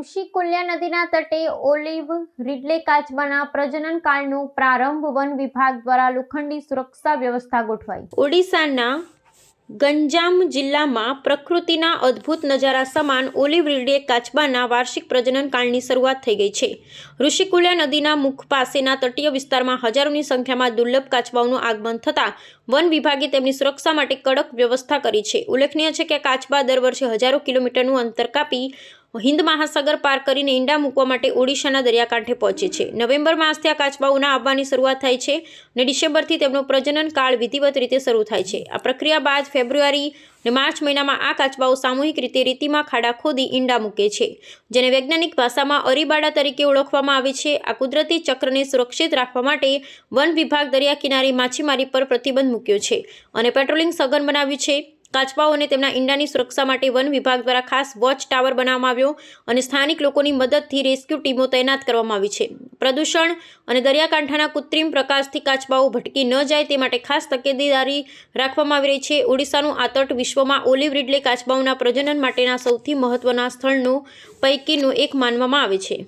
ઋષિકુલ્યા નદીના તટે ઓલિવ રીડલે કાચબાના પ્રજનન કાળનો પ્રારંભ વન વિભાગ દ્વારા લોખંડી સુરક્ષા વ્યવસ્થા ગોઠવાઈ. ઓડિશાના ગંજામ જિલ્લામાં પ્રકૃતિના અદ્ભુત નજારા સમાન ઓલિવ રીડે કાચબાના વાર્ષિક પ્રજનન કાળની શરૂઆત થઈ ગઈ છે. ઋષિકુલ્યા નદીના મુખ પાસેના તટીય વિસ્તારમાં હજારોની સંખ્યામાં દુર્લભ કાચબાઓનું આગમન થતાં વન વિભાગે તેમની સુરક્ષા માટે કડક વ્યવસ્થા કરી છે. ઉલ્લેખનીય છે કે કાચબા દર વર્ષે હજારો કિલોમીટરનું અંતર કાપી હિન્દ મહાસાગર પાર કરીને ઈંડા મૂકવા માટે ઓડિશાના દરિયાકાંઠે પહોંચે છે. નવેમ્બર માસથી આ કાચબાઓના આવવાની શરૂઆત થાય છે અને ડિસેમ્બરથી તેમનો પ્રજનન કાળ વિધિવત રીતે શરૂ થાય છે. આ પ્રક્રિયા બાદ ફેબ્રુઆરી અને માર્ચ મહિનામાં આ કાચબાઓ સામૂહિક રીતે રેતીમાં ખાડા ખોદી ઈંડા મૂકે છે, જેને વૈજ્ઞાનિક ભાષામાં અરીબાડા તરીકે ઓળખવામાં આવે છે. આ કુદરતી ચક્રને સુરક્ષિત રાખવા માટે વન વિભાગ દરિયા કિનારે માછીમારી પર પ્રતિબંધ મૂક્યો છે અને પેટ્રોલિંગ સઘન બનાવ્યું છે. કાચબાઓને તેમના ઈંડાની સુરક્ષા માટે વન વિભાગ દ્વારા ખાસ વોચ ટાવર બનાવવામાં આવ્યો અને સ્થાનિક લોકોની મદદથી રેસ્ક્યુ ટીમો તૈનાત કરવામાં આવી છે. પ્રદૂષણ અને દરિયાકાંઠાના કૃત્રિમ પ્રકાશથી કાચબાઓ ભટકી ન જાય તે માટે ખાસ તકેદારી રાખવામાં આવી રહી છે. ઓડિશાનું આ તટ વિશ્વમાં ઓલિવ રિડલે કાચબાઓના પ્રજનન માટેના સૌથી મહત્વના સ્થળનું પૈકીનું એક માનવામાં આવે છે.